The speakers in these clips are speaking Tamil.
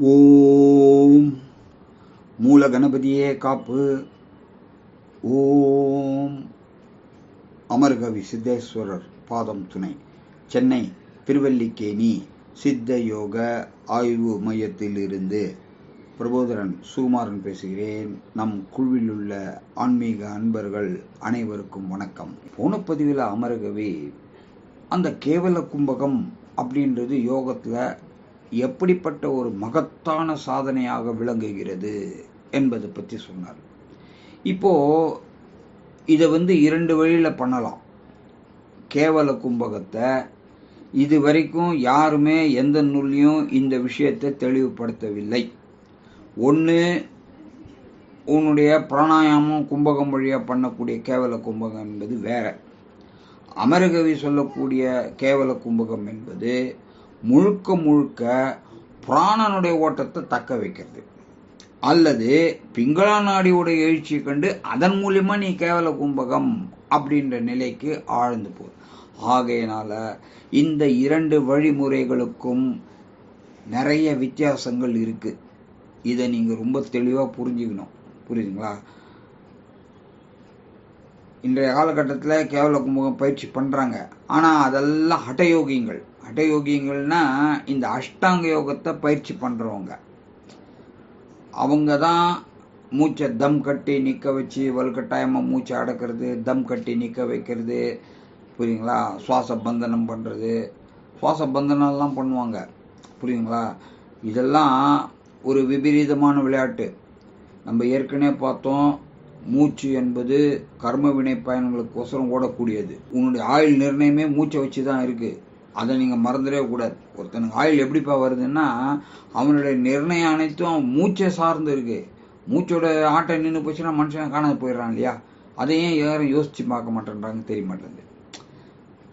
ஓம் மூல கணபதியே காப்பு. ஓம். அமர்கவி சித்தேஸ்வரர் பாதம் துணை. சென்னை திருவல்லிக்கேணி சித்த யோக ஆய்வு மையத்திலிருந்து பிரபோதரன் சுகுமாரன் பேசுகிறேன். நம் குழுவில் உள்ள ஆன்மீக அன்பர்கள் அனைவருக்கும் வணக்கம். போன பதிவில் அமரகவி அந்த கேவல கும்பகம் அப்படின்றது யோகத்தில் எப்படிப்பட்ட ஒரு மகத்தான சாதனையாக விளங்குகிறது என்பதை பற்றி சொன்னார். இப்போ இதை வந்து இரண்டு வழியில் பண்ணலாம். கேவல கும்பகத்தை இது வரைக்கும் யாருமே எந்த நூல்லையும் இந்த விஷயத்தை தெளிவுபடுத்தவில்லை. ஒன்று உன்னுடைய பிராணாயாமம் கும்பகம் வழியாக பண்ணக்கூடிய கேவல கும்பகம் என்பது வேற. அமரகவி சொல்லக்கூடிய கேவல கும்பகம் என்பது முழுக்க முழுக்க புராணனுடைய ஓட்டத்தை தக்க வைக்கிறது. அல்லது பிங்களா நாடியோடைய எழுச்சியை கண்டு அதன் மூலியமா நீ கேவல கும்பகம் அப்படின்ற நிலைக்கு ஆழ்ந்து போ. ஆகையினால இந்த இரண்டு வழிமுறைகளுக்கும் நிறைய வித்தியாசங்கள் இருக்கு. இதை நீங்க ரொம்ப தெளிவா புரிஞ்சுக்கணும். புரியுதுங்களா? இன்றைய காலகட்டத்தில் கேவல கும்பகம் பயிற்சி பண்ணுறாங்க ஆனால் அதெல்லாம் ஹட்டயோகிங்கள். ஹட்டயோகியங்கள்னா இந்த அஷ்டாங்க யோகத்தை பயிற்சி பண்ணுறவங்க அவங்க தான் மூச்சை தம் கட்டி நிற்க வச்சு வலுக்கட்டாயமாக மூச்சை அடக்கிறது தம் கட்டி நிற்க வைக்கிறது. புரியுங்களா? சுவாச பந்தனம் பண்ணுறது சுவாச பந்தனம்லாம் பண்ணுவாங்க. புரியுங்களா? இதெல்லாம் ஒரு விபரீதமான விளையாட்டு. நம்ம ஏற்கனவே பார்த்தோம் மூச்சு என்பது கர்ம வினை பயணங்களுக்கோசரம் ஓடக்கூடியது. உன்னுடைய ஆயுள் நிர்ணயமே மூச்சை வச்சு தான் இருக்குது அதை நீங்கள் மறந்துடவே கூடாது. ஒருத்தனுக்கு ஆயுள் எப்படிப்பா வருதுன்னா அவனுடைய நிர்ணயம் அனைத்தும் மூச்சை சார்ந்து இருக்கு. மூச்சோட ஆட்டம் நின்று போச்சுன்னா மனுஷன் காணாது போயிடுறான் இல்லையா? அதையும் யாரும் யோசிச்சு பார்க்க மாட்டேன்றாங்க தெரிய மாட்டேங்குது.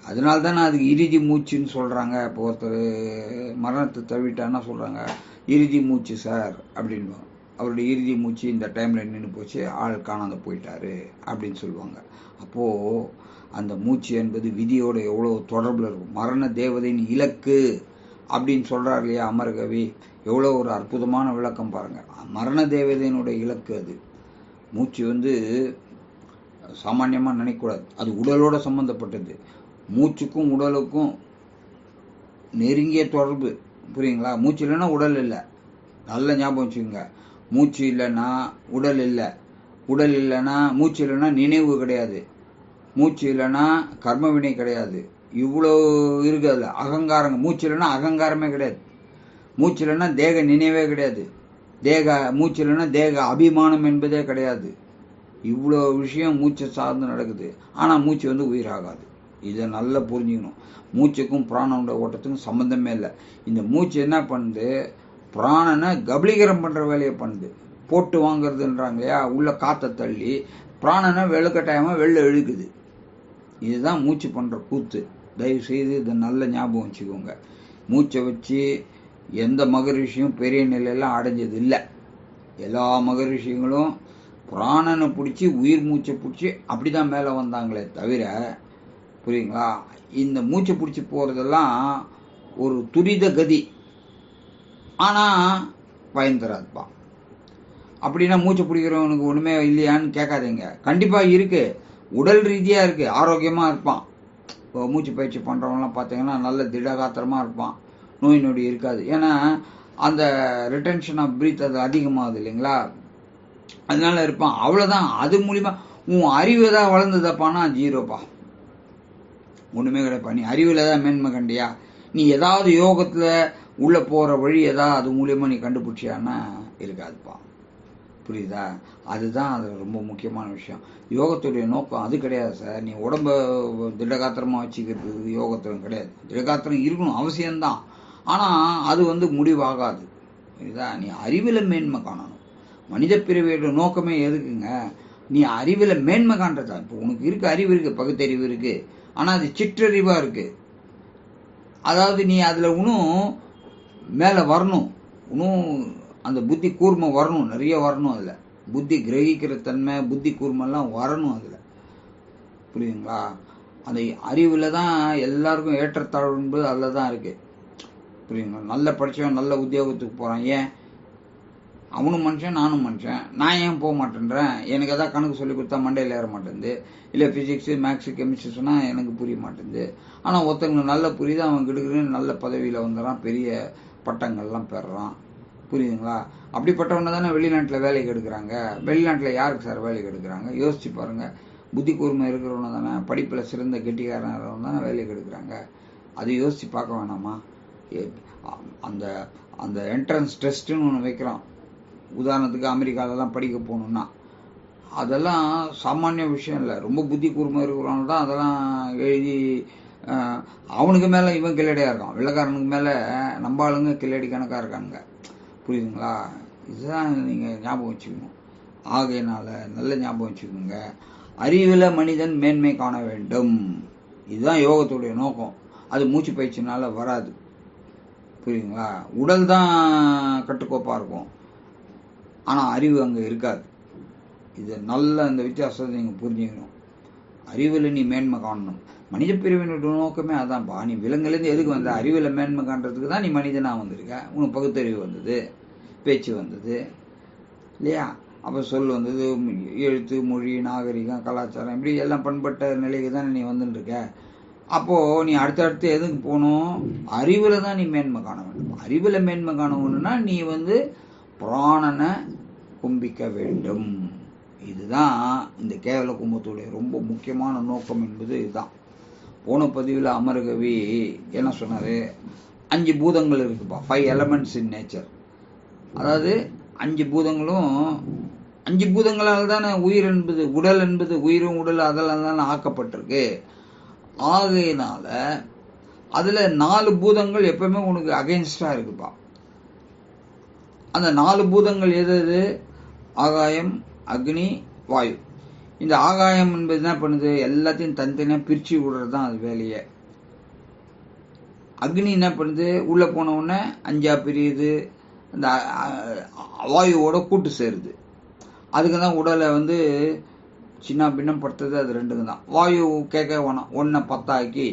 அதனால தானே அதுக்கு இறுதி மூச்சுன்னு சொல்கிறாங்க இப்போ ஒருத்தர் மரணத்தை தவிட்டான்னா சொல்கிறாங்க இறுதி மூச்சு சார் அப்படின்வாங்க அவருடைய இறுதி மூச்சு இந்த டைமில் நின்று போச்சு ஆள் காணாத போயிட்டாரு அப்படின்னு சொல்லுவாங்க. அப்போது அந்த மூச்சு என்பது விதியோட எவ்வளோ தொடர்பில் இருக்கும்? மரண தேவதையின் இலக்கு அப்படின்னு சொல்கிறார் இல்லையா அமரகவி எவ்வளோ ஒரு அற்புதமான விளக்கம் பாருங்கள் மரண தேவதையினுடைய இலக்கு அது. மூச்சு வந்து சாமானியமாக நினைக்கக்கூடாது. அது உடலோட சம்மந்தப்பட்டது மூச்சுக்கும் உடலுக்கும் நெருங்கிய தொடர்பு. புரியுங்களா? மூச்சு இல்லைன்னா உடல் இல்லை. நல்ல ஞாபகம் வச்சுக்கோங்க. மூச்சு இல்லைன்னா உடல் இல்லை. உடல் இல்லைன்னா மூச்சு இல்லைன்னா நினைவு கிடையாது. மூச்சு இல்லைன்னா கர்மவினை கிடையாது. இவ்வளோ இருக்கு அதில். அகங்காரங்க மூச்சு இல்லைன்னா அகங்காரமே கிடையாது. மூச்சு இல்லைன்னா தேக நினைவே கிடையாது. தேக மூச்சு இல்லைன்னா தேக அபிமானம் என்பதே கிடையாது. இவ்வளோ விஷயம் மூச்சை சார்ந்து நடக்குது. ஆனால் மூச்சு வந்து உயிராகாது. இதை நல்லா புரிஞ்சுக்கணும். மூச்சுக்கும் பிராணனோட ஓட்டத்துக்கும் சம்மந்தமே இல்லை. இந்த மூச்சு என்ன பண்ணுது? பிராணனை கபலீகரம் பண்ணுற வேலையை பண்ணுது. போட்டு வாங்குறதுன்றாங்க இல்லையா? உள்ள காற்றை தள்ளி பிராணனை வெளுக்கட்டாயமாக வெளில இழுக்குது. இதுதான் மூச்சு பண்ணுற கூத்து. தயவு செய்து இதை நல்ல ஞாபகம் வச்சுக்கோங்க. மூச்சை வச்சு எந்த மகரிஷியும் பெரிய நிலையெல்லாம் அடைஞ்சது இல்லை எல்லா மகரிஷிகளும் பிராணனை பிடிச்சி உயிர் மூச்சை பிடிச்சி அப்படி தான் மேலே வந்தாங்களே தவிர புரியுங்களா இந்த மூச்சை பிடிச்சி போகிறதெல்லாம் ஒரு துரித கதி. ஆனால் பயன் தராதுப்பா. அப்படின்னா மூச்சை பிடிக்கிறவனுக்கு ஒன்றுமே இல்லையான்னு கேட்காதீங்க. கண்டிப்பாக இருக்குது உடல் ரீதியாக இருக்குது ஆரோக்கியமாக இருப்பான். இப்போ மூச்சு பயிற்சி பண்ணுறவங்களாம் பார்த்தீங்கன்னா நல்ல திடகாத்திரமாக இருப்பான். நோய் நொடி இருக்காது. ஏன்னா அந்த ரிட்டன்ஷன் ஆஃப் பிரீத் அது அதிகமாகுது இல்லைங்களா? அதனால இருப்பான். அவ்வளோதான் அது மூலிமா உன் அறிவு தான் வளர்ந்ததப்பானா ஜீரோப்பா ஒன்றுமே கிடைப்பா நீ அறிவில் தான் மேன்மை கண்டியா நீ ஏதாவது யோகத்தில் உள்ளே போகிற வழி ஏதாவது அது மூலியமாக நீ கண்டுபிடிச்சியான்னா இருக்காதுப்பா. புரியுதா? அதுதான் அது ரொம்ப முக்கியமான விஷயம். யோகத்துடைய நோக்கம் அது கிடையாது சார். நீ உடம்ப திடகாத்திரமாக வச்சுக்கிறது யோகத்திலும் கிடையாது. திடகாத்திரம் இருக்கணும் அவசியம்தான். ஆனால் அது வந்து முடிவாகாது. புரியுதா? நீ அறிவில் மேன்மை காணணும். மனித பிரிவையோட நோக்கமே எதுக்குங்க? நீ அறிவில் மேன்மை காண்றதா? இப்போ உனக்கு இருக்க அறிவு இருக்குது பகுத்தறிவு இருக்குது ஆனால் அது சிற்றறிவாக இருக்குது அதாவது நீ அதில் இன்னும் மேலே வரணும். இன்னும் அந்த புத்தி கூர்மை வரணும் நிறைய வரணும் அதில். புத்தி கிரகிக்கிற தன்மை புத்தி கூர்மெல்லாம் வரணும் அதில். புரியுதுங்களா? அந்த அறிவில் தான் எல்லாருக்கும் ஏற்றத்தாழ்வு என்பது அதில் தான் இருக்குது புரியுங்களா நல்ல படித்தவன் நல்ல உத்தியோகத்துக்கு போகிறான் ஏன்? அவனும் மனுஷன் நானும் மனுஷன். நான் ஏன் போக மாட்டேன்றேன்? எனக்கு எதாவது கணக்கு சொல்லி கொடுத்தா மண்டையில் ஏற மாட்டேங்குது இல்லை ஃபிசிக்ஸு மேக்ஸு கெமிஸ்ட்ரி சொன்னால் எனக்கு புரிய மாட்டேங்குது ஆனால் ஒருத்தங்களுக்கு நல்ல புரியுது அவன் கிடுக்குன்னு நல்ல பதவியில் வந்துடுறான் பெரிய பட்டங்கள்லாம் பெறுறான். புரியுதுங்களா? அப்படிப்பட்டவனை தானே வெளிநாட்டில் வேலைக்கு எடுக்கிறாங்க வெளிநாட்டில் யாருக்கு சார் வேலைக்கு எடுக்கிறாங்க யோசிச்சு பாருங்கள் புத்தி கூர்மை இருக்கிறவங்க தானே படிப்பில் சிறந்த கெட்டிக்காரன் தானே வேலைக்கு எடுக்கிறாங்க அது யோசித்து பார்க்க வேணாமா? அந்த அந்த என்ட்ரன்ஸ் டெஸ்ட்டுன்னு ஒன்று வைக்கிறான். உதாரணத்துக்கு அமெரிக்காவிலலாம் படிக்க போகணுன்னா அதெல்லாம் சாமானிய விஷயம் இல்லை. ரொம்ப புத்தி கூர்மை இருக்கிறவங்க தான் அதெல்லாம் எழுதி அவனுக்கு மேலே இவன் கில்லடியாக இருக்கான். வெள்ளக்காரனுக்கு மேலே நம்ம ஆளுங்க கில்லடி கணக்காக இருக்கானுங்க. புரியுதுங்களா? இதுதான் நீங்கள் ஞாபகம் வச்சுக்கணும். ஆகையினால நல்ல ஞாபகம் வச்சுக்கோங்க. அறிவில் மனிதன் மேன்மை காண வேண்டும். இதுதான் யோகத்துடைய நோக்கம். அது மூச்சு பயிற்சினால் வராது. புரியுதுங்களா? உடல் தான் கட்டுக்கோப்பாக இருக்கும். ஆனால் அறிவு அங்கே இருக்காது. இது நல்ல அந்த வித்தியாசத்தை நீங்கள் புரிஞ்சுக்கணும். அறிவில் நீ மேன்மை காணணும். மனித பிரிவினுடைய நோக்கமே அதான்ப்பா நீ விலங்குலேருந்து எதுக்கு வந்த? அறிவில் மேன்மை காண்றதுக்கு தான் நீ மனிதனாக வந்திருக்க. உனக்கு பகுத்தறிவு வந்தது பேச்சு வந்தது இல்லையா? அப்போ சொல் வந்தது எழுத்து மொழி நாகரிகம் கலாச்சாரம் இப்படி எல்லாம் பண்பட்ட நிலைக்கு தானே நீ வந்துட்டுருக்க அப்போது நீ அடுத்தடுத்து எதுக்கு போகணும்? அறிவில் தான் நீ மேன்மை காண வேண்டும். அறிவில் மேன்மை காணணும்னா நீ வந்து பிராணனை கும்பிக்க வேண்டும். இதுதான் இந்த கேவல கும்பத்துடைய ரொம்ப முக்கியமான நோக்கம் என்பது இதுதான். போன பதிவில் அமரகவி என்ன சொன்னார்? அஞ்சு பூதங்கள் இருக்குப்பா. ஃபைவ் எலமெண்ட்ஸ் இன் நேச்சர் அதாவது அஞ்சு பூதங்களும் அஞ்சு பூதங்களால் தானே உயிர் என்பது உடல் என்பது உயிரும் உடல் அதெல்லாம் தானே ஆக்கப்பட்டிருக்கு. ஆகையினால அதில் நாலு பூதங்கள் எப்பவுமே உனக்கு அகெயின்ஸ்டாக இருக்குப்பா. அந்த நாலு பூதங்கள் எது எது? ஆகாயம் அக்னி வாயு. இந்த ஆகாயம் என்பது என்ன பண்ணுது? எல்லாத்தையும் தனித்தனியாக பிரித்து விடுறது தான் அது வேலையை. அக்னி என்ன பண்ணுது? உள்ளே போன உடனே அஞ்சா பிரியுது. இந்த வாயுவோட கூட்டு சேருது. அதுக்கு தான் உடலை வந்து சின்ன பின்னம் படுத்துறது அது ரெண்டுக்கு தான் வாயு கேட்க வேணாம். ஒன்றை பத்தாக்கி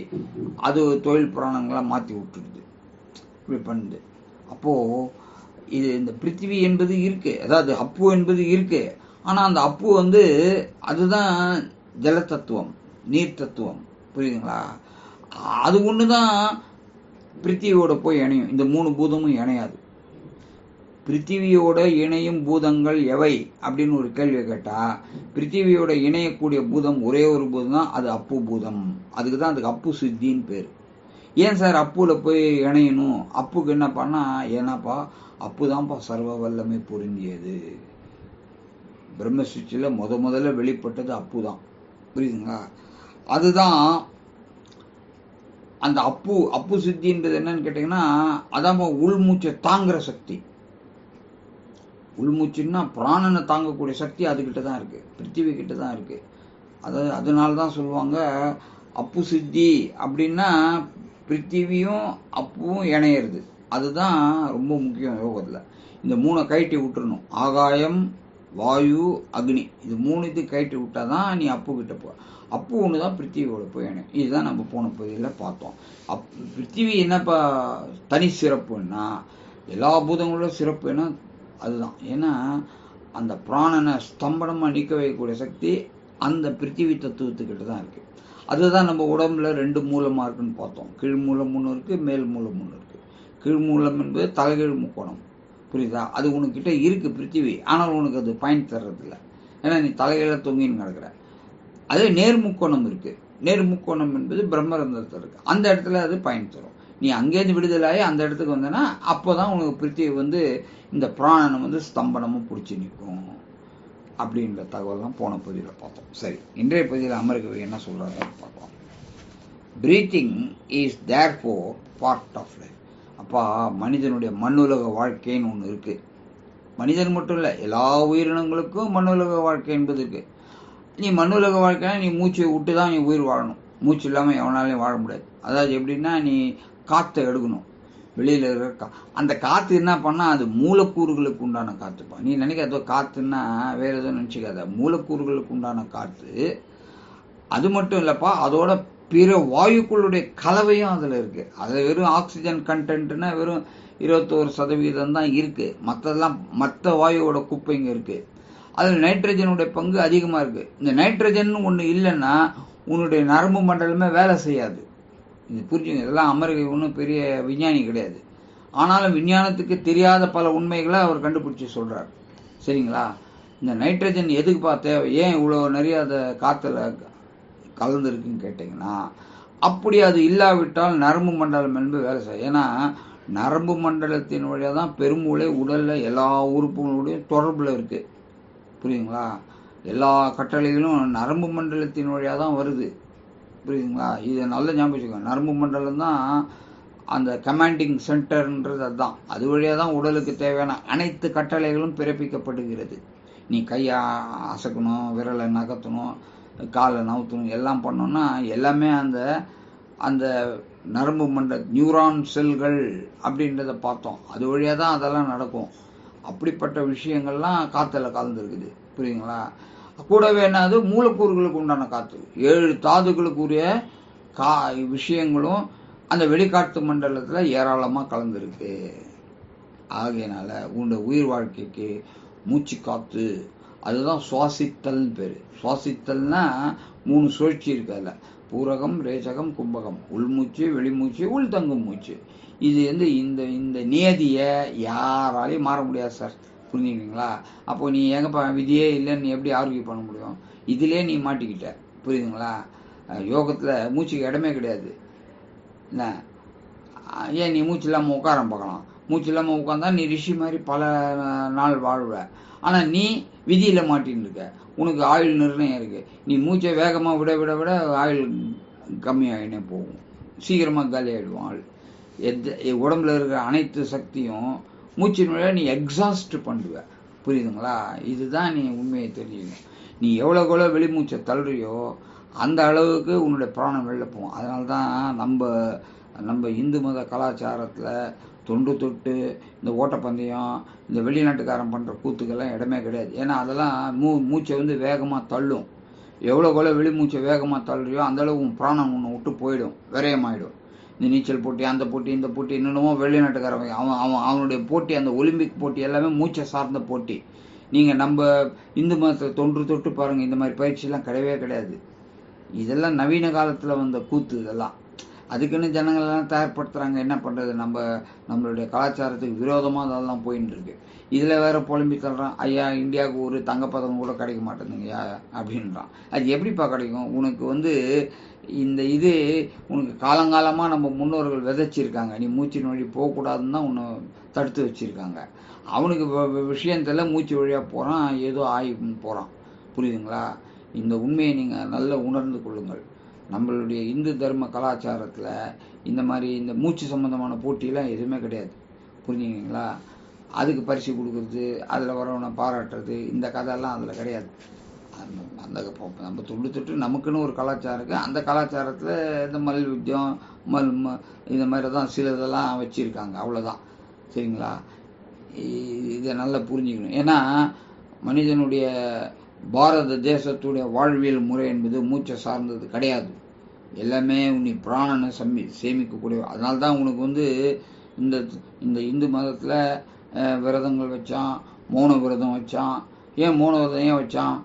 அது தொழில் புராணங்களை மாற்றி விட்டுடுது. இப்படி பண்ணுது. அப்போது இது இந்த பிருத்திவி என்பது இருக்குது அதாவது அப்பு என்பது இருக்குது ஆனால் அந்த அப்பு வந்து அதுதான் ஜல தத்துவம் நீர் தத்துவம் புரியுதுங்களா? அது ஒன்று தான் பிருத்திவியோட போய் இணையும். இந்த மூணு பூதமும் இணையாது. பிருத்திவியோட இணையும் பூதங்கள் எவை அப்படின்னு ஒரு கேள்வியை கேட்டால் பிருத்திவியோட இணையக்கூடிய பூதம் ஒரே ஒரு பூதம் தான் அது அப்பு பூதம். அதுக்கு தான் அதுக்கு அப்பு சித்தின்னு பேர். ஏன் சார் அப்புவில் போய் இணையணும்? அப்புக்கு என்ன ஏன்னாப்பா அப்பு தான்ப்பா சர்வ வல்லமை பொருந்தியது முத முதல்ல வெளிப்பட்டது அப்பு தான் புரியுதுங்களா? அதுதான் அந்த அப்பு அப்பு சித்தின்றது என்னன்னு கேட்டிங்கன்னா அதான் உள்மூச்சை தாங்குற சக்தி. உள்மூச்சுன்னா பிராணனை தாங்கக்கூடிய சக்தி அதுக்கிட்ட தான் இருக்கு. பிருத்திவி கிட்ட தான் இருக்கு. அதாவது அதனால தான் சொல்லுவாங்க அப்பு சித்தி அப்படின்னா பிருத்திவியும் அப்புவும் இணையிறது. அதுதான் ரொம்ப முக்கியம் யோகத்தில். இந்த மூணை கைட்டி விட்டுறணும். ஆகாயம் வாயு அக்னி இது மூணு இது கைட்டு விட்டா தான் நீ அப்பு கிட்ட போ. அப்பு ஒன்று தான் பிருத்திவியோட போய் இணையும் இதுதான் நம்ம போன பகுதியில் பார்த்தோம். அப் பிருத்திவி என்னப்பா தனி சிறப்புன்னா எல்லா பூதங்களோட சிறப்பு என்ன அதுதான். ஏன்னா அந்த பிராணனை ஸ்தம்பனமாக நிற்க வைக்கக்கூடிய சக்தி அந்த பிருத்திவி தத்துவத்துக்கிட்ட தான் இருக்குது அதுதான் நம்ம உடம்புல ரெண்டு மூலமாக இருக்குன்னு பார்த்தோம். கீழ் மூலம் ஒன்று இருக்குது மேல் மூலம் ஒன்று இருக்குது கீழ் மூலம் என்பது தலைகீழ் முக்கோணம். புரியுதா? அது உனக்கிட்ட இருக்குது பிருத்திவி. ஆனால் உனக்கு அது பயன் தர்றதில்ல. ஏன்னா நீ தலையில தொங்கின்னு கிடக்குற. அதே நேர்முக்கோணம் இருக்குது நேர்முக்கோணம் என்பது பிரம்மரந்தத்தில் இருக்குது அந்த இடத்துல அது பயன் தரும். நீ அங்கேருந்து விடுதலாகி அந்த இடத்துக்கு வந்தேன்னா அப்போ தான் உனக்கு பிருத்திவி வந்து இந்த பிராணனம் வந்து ஸ்தம்பனமும் பிடிச்சி நிற்கும். அப்படின்ற தகவல்லாம் போன பகுதியில் பார்த்தோம். சரி இன்றைய பகுதியில் அமர்கவி என்ன சொல்கிறாங்க பார்க்கலாம் breathing is there for part of life அப்பா மனிதனுடைய மண்ணுலக வாழ்க்கைன்னு ஒன்று இருக்குது மனிதன் மட்டும் இல்லை எல்லா உயிரினங்களுக்கும் மண்ணுலக வாழ்க்கை என்பது இருக்குது நீ மண்ணுலக வாழ்க்கைனா நீ மூச்சை விட்டு தான் நீ உயிர் வாழணும். மூச்சு இல்லாமல் எவனாலையும் வாழ முடியாது. அதாவது எப்படின்னா நீ காற்றை எடுக்கணும். வெளியில் இருக்கிற கா அந்த காற்று என்ன பண்ணால் அது மூலக்கூறுகளுக்கு உண்டான காற்றுப்பா நீ நினைக்காத காற்றுன்னா வேறு எதுவும் நினச்சிக்காத. மூலக்கூறுகளுக்கு உண்டான காற்று அது மட்டும் இல்லைப்பா அதோட பிற வாயுக்களுடைய கலவையும் அதில் இருக்குது அது வெறும் ஆக்சிஜன் கண்டென்ட்னா வெறும் இருபத்தோரு சதவீதம் தான் இருக்குது மற்றதெல்லாம் மற்ற வாயுவோட குப்பைங்க இருக்குது அதில் நைட்ரஜனுடைய பங்கு அதிகமாக இருக்குது இந்த நைட்ரஜன் ஒன்று இல்லைன்னா உன்னுடைய நரம்பு மண்டலமே வேலை செய்யாது. இது புரிஞ்சுங்க. இதெல்லாம் அமெரிக்க ஒன்றும் பெரிய விஞ்ஞானி கிடையாது. ஆனாலும் விஞ்ஞானத்துக்கு தெரியாத பல உண்மைகளை அவர் கண்டுபிடிச்சி சொல்கிறார் சரிங்களா? இந்த நைட்ரஜன் எதுக்குப்பா தேவை? ஏன் இவ்வளோ நிறைய அதை காற்றுல கலந்துருக்குன்னு கேட்டிங்கன்னா அப்படி அது இல்லாவிட்டால் நரம்பு மண்டலம் என்பது வேலை செய்யும். ஏன்னா நரம்பு மண்டலத்தின் வழியாக தான் பெருமூளை உடலில் எல்லா உறுப்புகளுடையும் தொடர்பில் இருக்குது புரியுதுங்களா? எல்லா கட்டளைகளும் நரம்பு மண்டலத்தின் வழியாக தான் வருது. புரியுதுங்களா? இதை நல்ல ஞாபகம் வச்சுக்கோங்க. நரம்பு மண்டலம் தான் அந்த கமாண்டிங் சென்டர்ன்றது அதுதான். அது வழியாக தான் உடலுக்கு தேவையான அனைத்து கட்டளைகளும் பிறப்பிக்கப்படுகிறது. நீ கையை அசக்கணும் விரலை நகர்த்தணும் காலை நவுத்தணும். எல்லாம் பண்ணோன்னா எல்லாமே அந்த அந்த நரம்பு மண்ட நியூரான் செல்கள் அப்படின்றத பார்த்தோம். அது வழியாக தான் அதெல்லாம் நடக்கும். அப்படிப்பட்ட விஷயங்கள்லாம் காற்றுல கலந்துருக்குது. புரியுங்களா கூடவே என்னது மூலக்கூறுகளுக்கு உண்டான காற்று ஏழு தாதுகளுக்குரிய கா விஷயங்களும் அந்த வெளிக்காட்டு மண்டலத்தில் ஏராளமாக கலந்துருக்கு. ஆகையினால உன்னோட உயிர் வாழ்க்கைக்கு மூச்சு காற்று அதுதான் சுவாசித்தல்னு பேர். சுவாசித்தல்னா மூணு சுழற்சி இருக்கு அதில். பூரகம் ரேசகம் கும்பகம். உள்மூச்சு வெளிமூச்சு உள்தங்கும் மூச்சு. இது வந்து இந்த இந்த நியதியை யாராலையும் மாற முடியாது சார். புரிஞ்சுக்கிறீங்களா? அப்போ நீ எங்கப்பா விதியே இல்லைன்னு நீ எப்படி ஆரோக்கியம் பண்ண முடியும்? இதிலே நீ மாட்டிக்கிட்ட. புரியுதுங்களா? யோகத்தில் மூச்சுக்கு இடமே கிடையாது. என்ன? ஏன் நீ மூச்சு இல்லாமல் உட்காரம் பார்க்கலாம் மூச்சு இல்லாமல் உட்காந்தா நீ ரிஷி மாதிரி பல நாள் வாழ்வ. ஆனால் நீ விதியில் மாட்டின்னு இருக்க உனக்கு ஆயுள் நிர்ணயம் இருக்குது நீ மூச்சை வேகமாக விட விட விட ஆயுள் கம்மியாகினே போகும். சீக்கிரமாக காலி ஆகிடுவோம் ஆள் எந்த உடம்புல இருக்கிற அனைத்து சக்தியும் மூச்சின் வழியாக நீ எக்ஸாஸ்ட் பண்ணுவ. புரியுதுங்களா? இதுதான் நீ உண்மையை தெரிஞ்சுக்கணும். நீ எவ்வளோக்கு எவ்வளோ வெளிமூச்சை தள்ளுறியோ அந்த அளவுக்கு உன்னுடைய பிராணம் வெளில போகும். அதனால தான் நம்ம நம்ம இந்து மத கலாச்சாரத்தில் தொண்டு தொட்டு இந்த ஓட்டப்பந்தயம் இந்த வெளிநாட்டுக்காரன் பண்ணுற கூத்துக்கெல்லாம் இடமே கிடையாது. ஏன்னா அதெல்லாம் மூ மூச்சை வந்து வேகமாக தள்ளும். எவ்வளோ எவ்வளோ வெளிமூச்சை வேகமாக தள்ளுறியோ அந்தளவு உன் பிராணம் ஒன்று விட்டு போயிடும் விரயமாயிடும். இந்த நீச்சல் போட்டி அந்த போட்டி இந்த போட்டி என்னென்னமோ வெளிநாட்டுக்காரன் அவன் அவன் அவனுடைய போட்டி அந்த ஒலிம்பிக் போட்டி எல்லாமே மூச்சை சார்ந்த போட்டி. நீங்கள் நம்ம இந்து மதத்தை தொன்று தொட்டு பாருங்கள் இந்த மாதிரி பயிற்சியெல்லாம் கிடையவே கிடையாது. இதெல்லாம் நவீன காலத்தில் வந்த கூத்து இதெல்லாம். அதுக்குன்னு ஜனங்களெல்லாம் தயார்படுத்துகிறாங்க என்ன பண்ணுறது நம்ம நம்மளுடைய கலாச்சாரத்துக்கு விரோதமாக அதெல்லாம் போயின்னு இருக்கு இதில் வேற புலம்பி தள்ளுறான் ஐயா இந்தியாவுக்கு ஒரு தங்கப்பதக்கம் கூட கிடைக்க மாட்டேங்குதுங்கய்யா அப்படின்றான். அது எப்படிப்பா கிடைக்கும்? உனக்கு வந்து இந்த இது உனக்கு காலங்காலமாக நம்ம முன்னோர்கள் விதைச்சிருக்காங்க. நீ மூச்சின் வழி போகக்கூடாதுன்னு தான் உன்னை தடுத்து வச்சுருக்காங்க. அவனுக்கு விஷயம் தெரியல. மூச்சு வழியாக போகிறான் ஏதோ ஆகி போகிறான் புரியுதுங்களா? இந்த உண்மையை நீங்கள் நல்லா உணர்ந்து கொள்ளுங்கள். நம்மளுடைய இந்து தர்ம கலாச்சாரத்தில் இந்த மாதிரி இந்த மூச்சு சம்மந்தமான போட்டியெல்லாம் எதுவுமே கிடையாது. புரிஞ்சுக்கிங்களா அதுக்கு பரிசு கொடுக்குறது அதில் வரவனை பாராட்டுறது இந்த கதையெல்லாம் அதில் கிடையாது. அந்த நம்ம துண்டு தொட்டு நமக்குன்னு ஒரு கலாச்சாரம் இருக்குது அந்த கலாச்சாரத்தில் இந்த மல் ம இந்த மாதிரி தான் சில இதெல்லாம் வச்சுருக்காங்க. அவ்வளோதான் சரிங்களா? இதை நல்லா புரிஞ்சுக்கணும். ஏன்னா மனிதனுடைய பாரத தேசத்துடைய வாழ்வியல் முறை என்பது மூச்சை சார்ந்தது கிடையாது. எல்லாமே உன்னை பிராணனை சம்மி சேமிக்கக்கூடிய அதனால தான் உனக்கு வந்து இந்த இந்த இந்து மதத்தில் விரதங்கள் வச்சான் மௌன விரதம் வச்சான் ஏன் மௌன விரதம் ஏன் வச்சான்?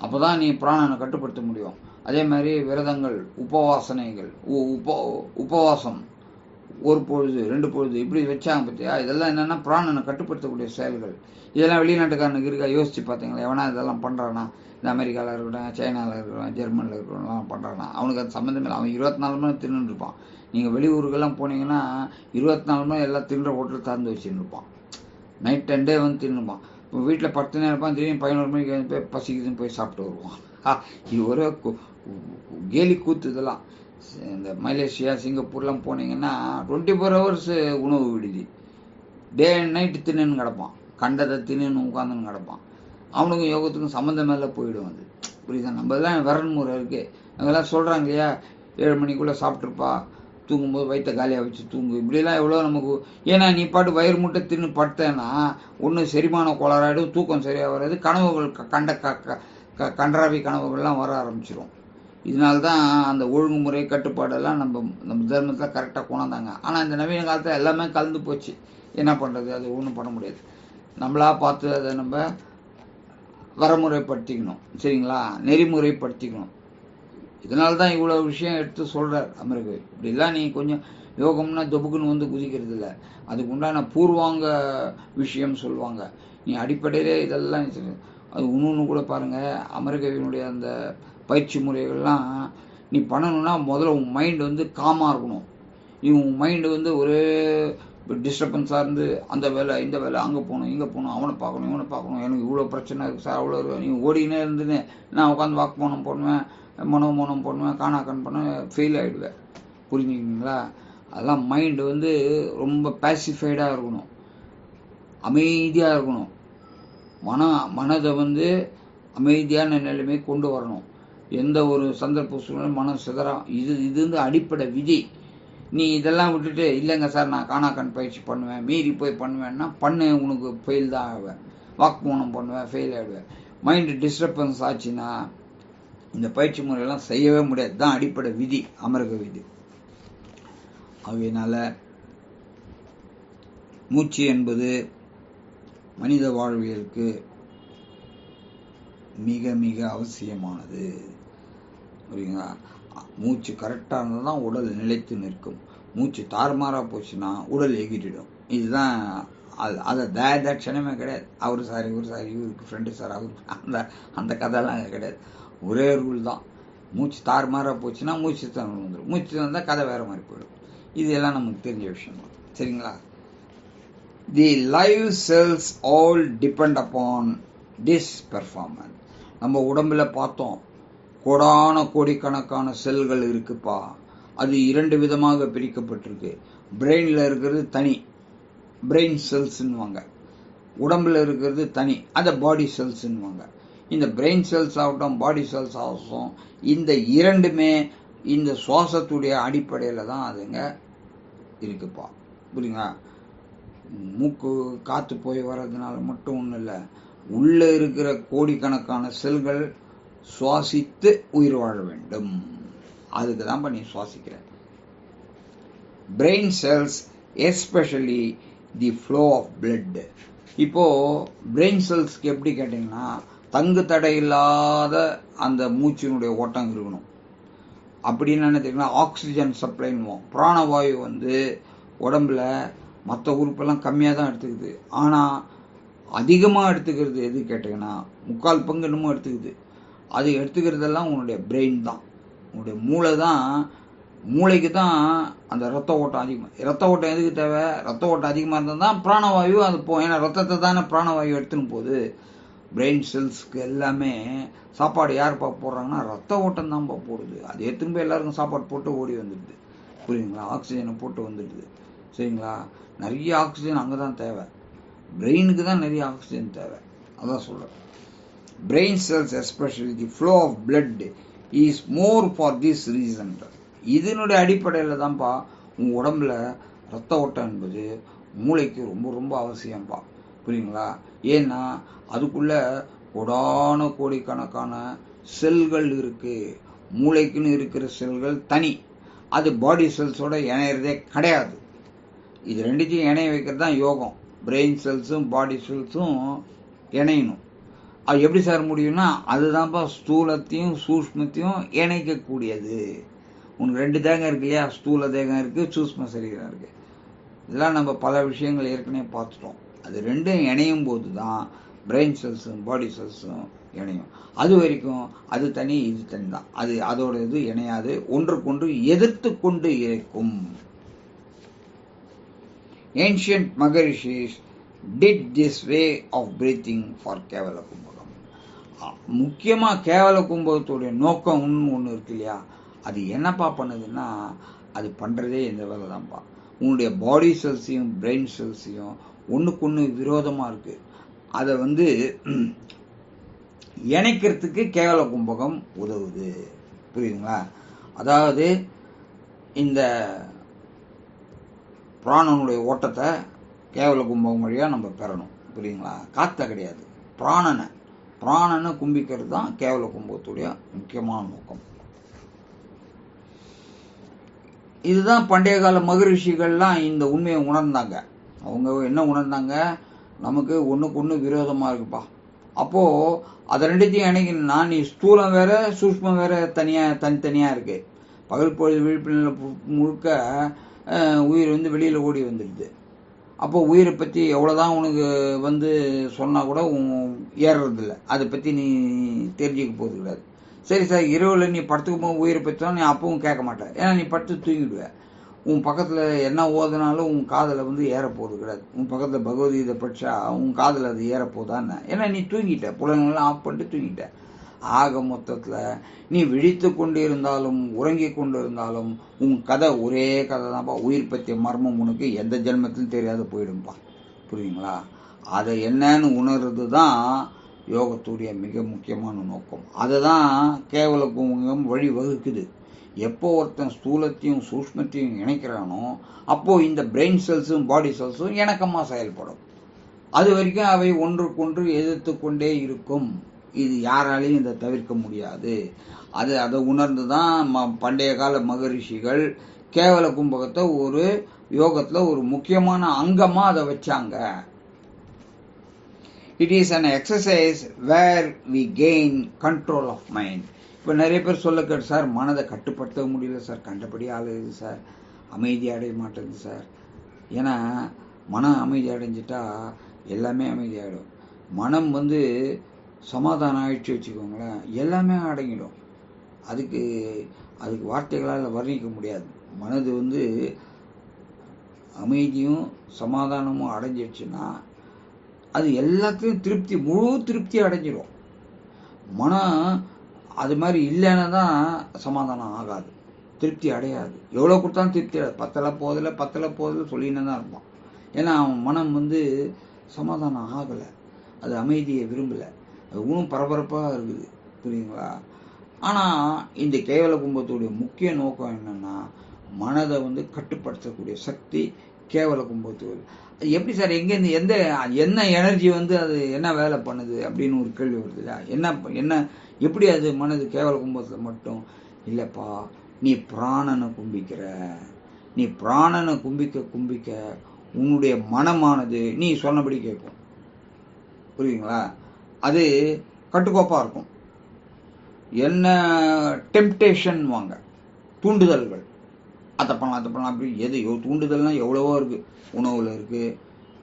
அப்போ தான் நீ பிராணனை கட்டுப்படுத்த முடியும். அதே மாதிரி விரதங்கள் உபவாசனைகள் உப உபவாசம். ஒரு பொழுது ரெண்டு பொழுது இப்படி வச்சாங்க பார்த்தியா இதெல்லாம் என்னென்னா பிராணனை கட்டுப்படுத்தக்கூடிய செயல்கள் இதெல்லாம் வெளிநாட்டுக்காரனுக்கு இருக்கா? யோசிச்சு பார்த்தீங்களா எவனா இதெல்லாம் பண்ணுறானா இந்த அமெரிக்காவில் இருக்கட்டும் சைனாவில் இருக்கட்டும் ஜெர்மனியில் இருக்கிறவங்களாம் பண்ணுறானா அவனுக்கு அது சம்மந்தம் இல்லை. அவன் இருபத்தி நாலு மணி தின்னு இருப்பான். நீங்கள் வெளியூருக்கெல்லாம் போனீங்கன்னா இருபத்தி நாலு மணி எல்லாம் தின்ற ஹோட்டல் திறந்து வச்சுன்னு இருப்பான். நைட் டென் டே வந்து தின்னுப்பான் இப்போ வீட்டில் பத்து நேரம் இருப்பான் திடீர்னு பதினோரு மணிக்கு வந்து போய் பசிக்குதுன்னு போய் சாப்பிட்டு வருவான். இது ஒரே கேலி கூத்து இதெல்லாம். இந்த மலேசியா சிங்கப்பூர்லாம் போனீங்கன்னா டுவெண்ட்டி ஃபோர் ஹவர்ஸு உணவு விடுதி. டே அண்ட் நைட்டு தின்னுன்னு கிடப்பான். கண்டதை தின்னுன்னு உட்காந்துன்னு கிடப்பான். அவனுக்கும் யோகத்துக்கும் சம்மந்தம் மேலே போயிடும் அது. புரியுதா? நம்ம தான் வரன் இருக்குது அங்கெல்லாம் சொல்கிறாங்க இல்லையா? ஏழு மணிக்குள்ளே சாப்பிட்ருப்பா தூங்கும்போது வயிற்ற காலியாக வச்சு தூங்கு. இப்படிலாம் எவ்வளோ நமக்கு ஏன்னா நீ பாட்டு வயிறு முட்டை தின்னு படுத்தேன்னா ஒன்று செரிமான கோளாறாயிடும் தூக்கம் சரியாக வராது. கனவுகள் கண்ட க கன்றாவி கனவுகள்லாம் வர ஆரம்பிச்சிடும் இதனால தான் அந்த ஒழுங்குமுறை கட்டுப்பாடெல்லாம் நம்ம நம்ம தர்மத்தில் கரெக்டாக கொண்டாந்தாங்க. ஆனால் இந்த நவீன காலத்தில் எல்லாமே கலந்து போச்சு. என்ன பண்ணுறது அது ஒன்றும் பண்ண முடியாது. நம்மளா பார்த்து அதை நம்ம வரமுறைப்படுத்திக்கணும். சரிங்களா? நெறிமுறைப்படுத்திக்கணும். இதனால தான் இவ்வளோ விஷயம் எடுத்து சொல்கிறார் அமெரிக்கா இப்படிலாம் நீ கொஞ்சம் யோகம்னா தொபுக்குன்னு வந்து குதிக்கிறது இல்லை அதுக்கு உண்டான பூர்வாங்க விஷயம் சொல்லுவாங்க. நீ அடிப்படையிலே இதெல்லாம் அது ஒன்று ஒன்று கூட பாருங்கள் அமெரிக்காவினுடைய அந்த பயிற்சி முறைகள்லாம் நீ பண்ணணும்னா முதல்ல உன் மைண்டு வந்து காமாக இருக்கணும். நீ உன் மைண்டு வந்து ஒரே டிஸ்டர்பன்ஸாக இருந்து அந்த வேலை இந்த வேலை அங்கே போகணும் இங்கே போகணும் அவனை பார்க்கணும் இவனை பார்க்கணும் எனக்கு இவ்வளோ பிரச்சனை இருக்குது சார் அவ்வளோ இருக்கு. நீ ஓடினே இருந்துன்னு நான் உட்காந்து வாக்கு போனம் பண்ணுவேன் மனோ மோனம் பண்ணுவேன் காணா கண் பண்ணுவேன் ஃபெயில் ஆகிடுவேன் புரிஞ்சுக்கிங்களா அதெல்லாம் மைண்டு வந்து ரொம்ப பேசிஃபைடாக இருக்கணும். அமைதியாக இருக்கணும். மன மனதை வந்து அமைதியான நிலைமை கொண்டு வரணும். எந்த ஒரு சந்தர்ப்ப சூழ்நிலை மனம் சிதறாம் இது இது வந்து அடிப்படை விதி. நீ இதெல்லாம் விட்டுட்டு இல்லைங்க சார் நான் காணாக்கண் பயிற்சி பண்ணுவேன் மீறி போய் பண்ணுவேன்னா பண்ணு உனக்கு ஃபெயில் தான் ஆவேன். வாக்குமூலம் பண்ணுவேன் ஃபெயில் ஆகிடுவேன் மைண்டு டிஸ்டர்பன்ஸ் ஆச்சுன்னா இந்த பயிற்சி முறையெல்லாம் செய்யவே முடியாது. தான் அடிப்படை விதி அமரக விதி. ஆகையினால மூச்சு என்பது மனித வாழ்வியலுக்கு மிக மிக அவசியமானது. புரியுங்களா மூச்சு கரெக்டாக இருந்தால் தான் உடல் நிலைத்து நிற்கும். மூச்சு தாறுமாறாக போச்சுன்னா உடல் எகிரிடும் இதுதான் அது அதை தய தட்சணமே கிடையாது. அவர் சார் இவர் சார் இவருக்கு ஃப்ரெண்டு சார் அவருக்கு அந்த அந்த கதையெல்லாம் கிடையாது. ஒரே ரூல் தான். மூச்சு தாறுமாறாக போச்சுன்னா மூச்சு தான் வந்துடும் மூச்சு வந்தால் கதை வேறு மாதிரி போயிடும். இதெல்லாம் நமக்கு தெரிஞ்ச விஷயம். தான் சரிங்களா? The live cells all depend upon this performance நம்ம உடம்பில் பார்த்தோம். கோடான கோடிக்கணக்கான செல்கள் இருக்குப்பா. அது இரண்டு விதமாக பிரிக்கப்பட்டிருக்கு. பிரெயினில் இருக்கிறது தனி. பிரெயின் செல்ஸ்ன்னுவாங்க உடம்பில் இருக்கிறது தனி. அதை பாடி செல்ஸ்ன்னுவாங்க இந்த பிரெயின் செல்ஸ் ஆகட்டும் பாடி செல்ஸ் ஆகட்டும் இந்த இரண்டுமே இந்த சுவாசத்துடைய அடிப்படையில் தான் அதுங்க இருக்குப்பா. புரியுங்களா மூக்கு காற்று போய் வர்றதுனால மட்டும் ஒன்றும் இல்லை உள்ளே இருக்கிற கோடிக்கணக்கான செல்கள் சுவாசித்து உயிர் வாழ வேண்டும். அதுக்கு தான் நீ சுவாசிக்கிற. Brain cells especially the flow of blood இப்போது பிரெயின் செல்ஸ்க்கு எப்படி கேட்டிங்கன்னா தங்கு தடை இல்லாத அந்த மூச்சினுடைய ஓட்டம் இருக்கணும். அப்படின்னு நினைத்தீங்கன்னா ஆக்சிஜன் சப்ளைன்னுவோம் பிராணவாயு வந்து உடம்புல மற்ற உறுப்பெல்லாம் கம்மியாக தான் எடுத்துக்குது. ஆனால் அதிகமாக எடுத்துக்கிறது எது கேட்டிங்கன்னா முக்கால் பங்கு என்னமோ எடுத்துக்குது. அது எடுத்துக்கிறதெல்லாம் உன்னுடைய பிரெயின் தான். உன்னுடைய மூளை தான் மூளைக்கு தான் அந்த ரத்த ஓட்டம் அதிகமாக ரத்த ஓட்டம் எதுக்கு தேவை? ரத்த ஓட்டம் அதிகமாக இருந்தால் தான் பிராணவாயு அது போ ஏன்னா ரத்தத்தை தானே பிராணவாயு எடுத்துன்னு போகுது. பிரெயின் செல்ஸ்க்கு எல்லாமே சாப்பாடு யாருப்பா போடுறாங்கன்னா ரத்த ஓட்டம் தான்ப்பா போடுது. அது எடுத்துன்னு போய் எல்லாருக்கும் சாப்பாடு போட்டு ஓடி வந்துடுது. புரியுதுங்களா? ஆக்சிஜனை போட்டு வந்துடுது. சரிங்களா? நிறைய ஆக்சிஜன் அங்கே தான் தேவை பிரெயினுக்கு தான் நிறைய ஆக்சிஜன் தேவை. அதான் சொல்கிறேன் brain cells especially the flow of blood is more for this reason இதனுடைய அடிப்படையில் தான்ப்பா உன் உடம்புல ரத்த ஓட்டம் என்பது மூளைக்கு ரொம்ப ரொம்ப அவசியம்ப்பா. புரியுங்களா? ஏன்னா அதுக்குள்ளே கோடான கோடிக்கணக்கான செல்கள் இருக்குது மூளைக்குன்னு இருக்கிற செல்கள் தனி. அது பாடி செல்ஸோட இணையிறதே கிடையாது. இது ரெண்டுத்தையும் இணைய வைக்கிறது தான் யோகம். பிரெயின் செல்ஸும் பாடி செல்ஸும் இணையணும். அது எப்படி சார் முடியும்னா அதுதான்ப்பா ஸ்தூலத்தையும் சூஷ்மத்தையும் இணைக்கக்கூடியது. உனக்கு ரெண்டு தேகம் இருக்கு இல்லையா? ஸ்தூல தேகம் இருக்குது சூஷ்ம சரீரம் இருக்குது இதெல்லாம் நம்ம பல விஷயங்கள் ஏற்கனவே பார்த்துட்டோம். அது ரெண்டும் இணையும் போது தான் பிரெயின் செல்ஸும் பாடி செல்ஸும் இணையும். அது வரைக்கும் அது தனி இது தனி தான். அது அதோட இது இணையாது. ஒன்றுக்கொன்று எதிர்த்து கொண்டு இருக்கும். Ancient maharishis did this way of breathing for கேவலகுமார் முக்கியமாக கேவல கும்பகத்துடைய நோக்கம் ஒன்று இருக்கு இல்லையா? அது என்னப்பா பண்ணுதுன்னா அது பண்ணுறதே இந்த வேலை தான்ப்பா. உன்னுடைய பாடி செல்ஸையும் பிரெயின் செல்ஸையும் ஒன்றுக்கு ஒன்று விரோதமாக இருக்குது அதை வந்து இணைக்கிறதுக்கு கேவல கும்பகம் உதவுது. புரியுதுங்களா? அதாவது இந்த பிராணனுடைய ஓட்டத்தை கேவல கும்பகம் வழியாக நம்ம பெறணும். புரியுங்களா காத்த கிடையாது. பிராணனை. பிராணனை கும்பிக்கிறது தான் கேவல கும்பத்துடைய முக்கியமான நோக்கம். இதுதான் பண்டைய கால மகரிஷிகள்லாம் இந்த உண்மையை உணர்ந்தாங்க. அவங்க என்ன உணர்ந்தாங்க? நமக்கு ஒன்றுக்கு ஒன்று விரோதமாக இருக்குப்பா. அப்போது அதை ரெண்டுத்தையும் எனக்கு நான் நீ ஸ்தூலம் வேற சூஷ்மம் வேற தனியாக தனித்தனியாக இருக்குது பகல் பொழுது விழிப்புணர்வு முழுக்க உயிர் வந்து வெளியில் ஓடி வந்துடுது. அப்போ உயிரை பற்றி எவ்வளோதான் உனக்கு வந்து சொன்னால் கூட உன் ஏறுறதில்ல. அதை பற்றி நீ தெரிஞ்சுக்க போகிறது கிடையாது. சரி சார் இரவில் நீ படுத்துக்கும் போது உயிரை பற்றி நீ அப்பவும் கேட்க மாட்டேன் ஏன்னா நீ படுத்து தூங்கிடுவ. உன் பக்கத்தில் என்ன ஓதுனாலும் உன் காதில் வந்து ஏற போகிறது கிடையாது. உன் பக்கத்தில் பகவத்கீதை படித்தா உன் காதில் அது ஏறப்போதான்னு. ஏன்னா நீ தூங்கிட்ட. புலன்கள்லாம் ஆஃப் பண்ணிட்டு தூங்கிட்ட. ஆக மொத்தத்தில் நீ விழித்து கொண்டு இருந்தாலும் உறங்கி கொண்டு இருந்தாலும் உன் கதை ஒரே கதை தான்ப்பா உயிர் பற்றிய மர்மம் உனக்கு எந்த ஜென்மத்திலும் தெரியாது போயிடும்பா புரியுங்களா அதை என்னன்னு உணர்றது தான் யோகத்துடைய மிக முக்கியமான நோக்கம். அதை தான் கேவல குங்கம் வழி வகுக்குது. எப்போ ஒருத்தன் ஸ்தூலத்தையும் சூஷ்மத்தையும் இணைக்கிறானோ அப்போது இந்த பிரெயின் செல்ஸும் பாடி செல்ஸும் இணக்கமாக செயல்படும். அது வரைக்கும் அவை ஒன்றுக்கொன்று எதிர்த்து கொண்டே இருக்கும். இது யாராலையும் இதை தவிர்க்க முடியாது. அது அதை உணர்ந்து தான் ம பண்டைய கால மகரிஷிகள் கேவல கும்பகத்தை ஒரு யோகத்தில் ஒரு முக்கியமான அங்கமாக அதை வச்சாங்க. It is an exercise where we gain control of mind இப்போ நிறைய பேர் சொல்ல கேட்டு சார் மனதை கட்டுப்படுத்த முடியல சார். கண்டபடி ஆளுது சார். அமைதி அடைய மாட்டேங்குது சார். ஏன்னா மனம் அமைதி அடைஞ்சிட்டா எல்லாமே அமைதியாகிடும் மனம் வந்து சமாதானம் ஆயிடுச்சு வச்சுக்கோங்களேன். எல்லாமே அடங்கிடும். அதுக்கு அதுக்கு வார்த்தைகளால் வர்ணிக்க முடியாது. மனது வந்து அமைதியும் சமாதானமும் அடைஞ்சிடுச்சுன்னா அது எல்லாத்துலேயும் திருப்தி முழு திருப்தி அடைஞ்சிடும் மனம் அது மாதிரி இல்லைன்னா தான் சமாதானம் ஆகாது. திருப்தி அடையாது. எவ்வளோ கொடுத்தாலும் திருப்தி அடையாது. பத்தில் போதில் பத்தில் போதில் சொல்லின்னு தான் இருப்பான். ஏன்னா அவன் மனம் வந்து சமாதானம் ஆகலை. அது அமைதியை விரும்பலை. அது இன்னும் பரபரப்பாக இருக்குது. புரியுங்களா ஆனால் இந்த கேவல கும்பத்துடைய முக்கிய நோக்கம் என்னென்னா மனதை வந்து கட்டுப்படுத்தக்கூடிய சக்தி கேவல கும்பத்து அது எப்படி சார் எங்கேருந்து எந்த என்ன எனர்ஜி வந்து அது என்ன வேலை பண்ணுது அப்படின்னு ஒரு கேள்வி வருது இல்லையா? என்ன என்ன எப்படி அது மனது கேவல கும்பத்தில் மட்டும் இல்லைப்பா நீ பிராணனை கும்பிக்கிற. நீ பிராணனை கும்பிக்க கும்பிக்க உன்னுடைய மனமானது நீ சொன்னபடி கேட்கும். புரியுங்களா அது கட்டுக்கோப்பாக இருக்கும். என்ன டெம்டேஷன் வாங்க தூண்டுதல்கள். அதை பண்ணலாம் அதை பண்ணலாம் அப்படி எது தூண்டுதல்னால் எவ்வளவோ இருக்குது உணவில் இருக்குது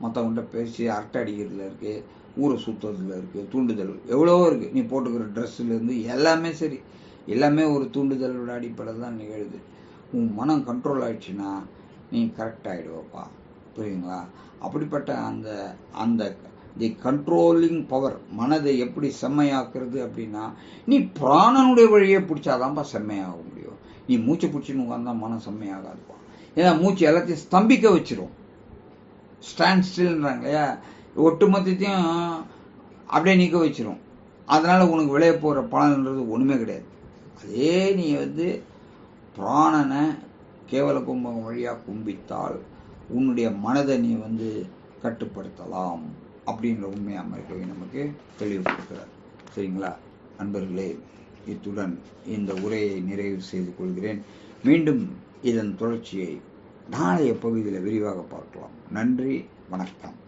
மற்றவங்கள்ட்ட பேசி அரட்டை அடிக்கிறதுல இருக்குது ஊரை சுற்றுறதுல இருக்குது தூண்டுதல். எவ்வளவோ இருக்குது நீ போட்டுக்கிற ட்ரெஸ்ஸுலேருந்து எல்லாமே சரி. எல்லாமே ஒரு தூண்டுதலோட அடிப்படையில் தான் நிகழுது. உன் மனம் கண்ட்ரோல் ஆயிடுச்சுன்னா நீ கரெக்ட் ஆகிடுவப்பா புரியுங்களா அப்படிப்பட்ட அந்த அந்த தி கண்ட்ரோலிங் பவர் மனதை எப்படி செம்மையாக்குறது அப்படின்னா நீ பிராணனுடைய வழியை பிடிச்சாதான்ப்பா செம்மையாக முடியும். நீ மூச்சை பிடிச்சின்னு உட்காந்தா மனம் செம்மையாகாதுப்பா. ஏன்னா மூச்சு எல்லாத்தையும் ஸ்தம்பிக்க வச்சிரும். ஸ்டாண்ட் ஸ்டில்ன்றாங்க இல்லையா? ஒட்டுமொத்தத்தையும் அப்படியே நிற்க வச்சிரும். அதனால் உனக்கு விளைய போகிற பலன்ன்றது ஒன்றுமே கிடையாது. அதே நீ வந்து பிராணனை கேவல கும்பகம் வழியாக கும்பித்தால் உன்னுடைய மனதை நீ வந்து கட்டுப்படுத்தலாம். அப்படின்ற உண்மையை அமெரிக்காவை நமக்கு தெளிவுபடுத்துகிறார். சரிங்களா? நண்பர்களே இத்துடன் இந்த உரையை நிறைவு செய்து கொள்கிறேன். மீண்டும் இதன் தொடர்ச்சியை நாளைய பகுதியில் விரிவாக பார்க்கலாம். நன்றி வணக்கம்.